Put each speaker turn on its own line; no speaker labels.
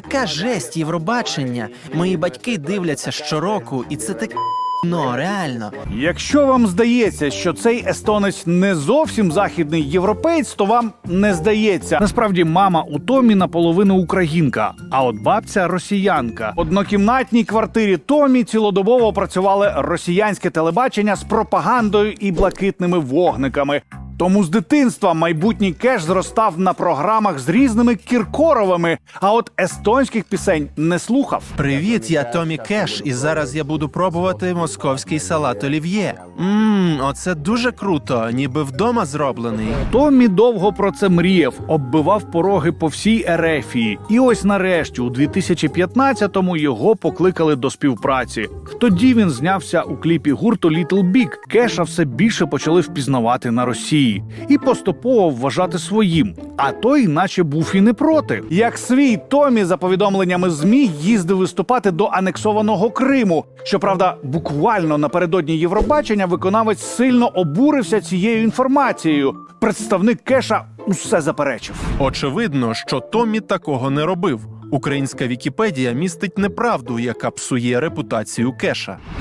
така жесть Євробачення. Мої батьки дивляться щороку, і це так ну, реально.
Якщо вам здається, що цей естонець не зовсім західний європеєць, то вам не здається. Насправді, мама у Томі наполовину українка, а от бабця росіянка. Однокімнатній квартирі Томі цілодобово працювали росіянське телебачення з пропагандою і блакитними вогниками. Тому з дитинства майбутній кеш зростав на програмах з різними кіркоровими, а от естонських пісень не слухав.
Привіт, я Томі Кеш, і зараз я буду пробувати московський салат олів'є. Мм, оце дуже круто, ніби вдома зроблений.
Томмі довго про це мріяв, оббивав пороги по всій Ерефії. І ось нарешті, у 2015-му його покликали до співпраці. Тоді він знявся у кліпі гурту Little Big. Кеша все більше почали впізнавати на Росії і поступово вважати своїм. А той, наче був і не проти. Як свій Томі, за повідомленнями змі, їздив виступати до анексованого Криму. Щоправда, буквально напередодні Євробачення виконавець сильно обурився цією інформацією. Представник Кеша усе заперечив.
Очевидно, що Томі такого не робив. Українська Вікіпедія містить неправду, яка псує репутацію Кеша.